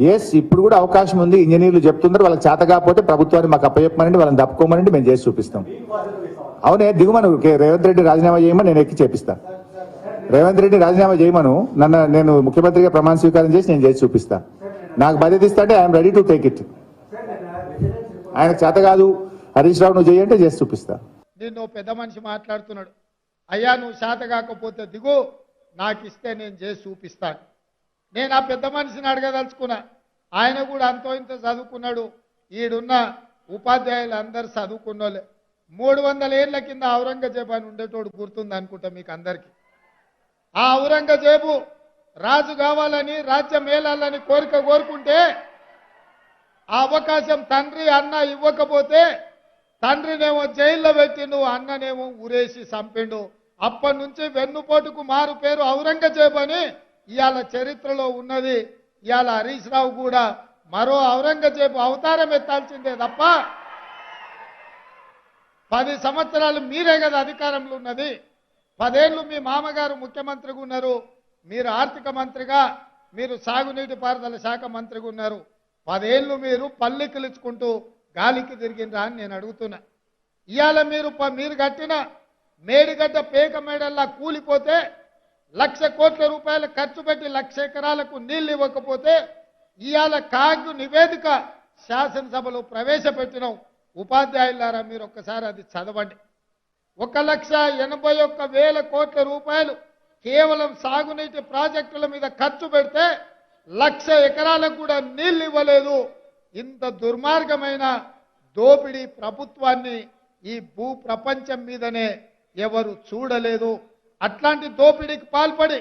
Yes ఇప్పుడు కూడా అవకాశం ఉంది. ఇంజనీర్లు చెప్తున్నారు వాళ్ళకి చేత కాకపోతే ప్రభుత్వాన్ని మాకు అప్పచెప్పమనండి వాళ్ళని తప్పుకోమనండి మేము చేసి చూపిస్తాం. అవునే దిగుమను కే- రేవంత్ రెడ్డి రాజీనామా చేయమని నేను ఎక్కి చేపిస్తాను రేవంత్ రెడ్డి రాజీనామా చేయమను నన్ను నేను ముఖ్యమంత్రిగా ప్రమాణ స్వీకారం చేసి నేను చేసి చూపిస్తా. నాకు బాధ్యత ఇస్తా అంటే I'm ready to take it. ఆయనకు చేత కాదు హరీష్ రావు నువ్వు చేయంటే చేసి చూపిస్తా. నిన్ను ఓ పెద్ద మనిషి మాట్లాడుతున్నాడు. అయ్యా నువ్వు శాత కాకపోతే దిగు నాకు ఇస్తే నేను చేసి చూపిస్తాను. నేను ఆ పెద్ద మనిషిని అడగదలుచుకున్నా. ఆయన కూడా అంతో ఇంత చదువుకున్నాడు. ఈడున్న ఉపాధ్యాయులు అందరు చదువుకున్నోళ్ళే. మూడు వందల ఏళ్ళ కింద ఔరంగజేబు అని ఉండేటోడు గుర్తుంది అనుకుంటా మీకు అందరికీ. ఆ ఔరంగజేబు రాజు కావాలని రాజ్యం మేలాలని కోరిక కోరుకుంటే ఆ అవకాశం తండ్రి అన్న ఇవ్వకపోతే తండ్రినేమో జైల్లో పెట్టిండు అన్ననేమో ఊరేసి చంపిండు. అప్పటి నుంచి వెన్నుపోటుకు మారు పేరు ఔరంగజేబు అని ఇవాళ చరిత్రలో ఉన్నది. ఇవాళ హరీష్ రావు కూడా మరో ఔరంగజేబు అవతారం ఎత్తాల్సిందే తప్ప పది సంవత్సరాలు మీరే కదా అధికారంలో ఉన్నది. పదేళ్ళు మీ మామగారు ముఖ్యమంత్రిగా ఉన్నారు. మీరు ఆర్థిక మంత్రిగా మీరు సాగునీటి పారుదల శాఖ మంత్రిగా ఉన్నారు. పదేళ్ళు మీరు పల్లెకిలుచుకుంటూ గాలికి తిరిగినరా అని నేను అడుగుతున్నా. ఇవాళ మీరు మీరు కట్టిన మేడిగడ్డ పేక మేడల్లా కూలిపోతే లక్ష కోట్ల రూపాయలు ఖర్చు పెట్టి లక్ష ఎకరాలకు నీళ్ళు ఇవ్వకపోతే ఇవాళ కాగు నివేదిక శాసనసభలో ప్రవేశపెట్టినాం. ఉపాధ్యాయులారా మీరు ఒక్కసారి అది చదవండి. ఒక లక్ష ఎనభై ఒక్క వేల కోట్ల రూపాయలు కేవలం సాగునీటి ప్రాజెక్టుల మీద ఖర్చు పెడితే లక్ష ఎకరాలకు కూడా నీళ్ళు ఇవ్వలేదు. ఇంత దుర్మార్గమైన దోపిడీ ప్రభుత్వాన్ని ఈ భూ ప్రపంచం మీదనే ఎవరు చూడలేదు. అట్లాంటి దోపిడీకి పాల్పడి.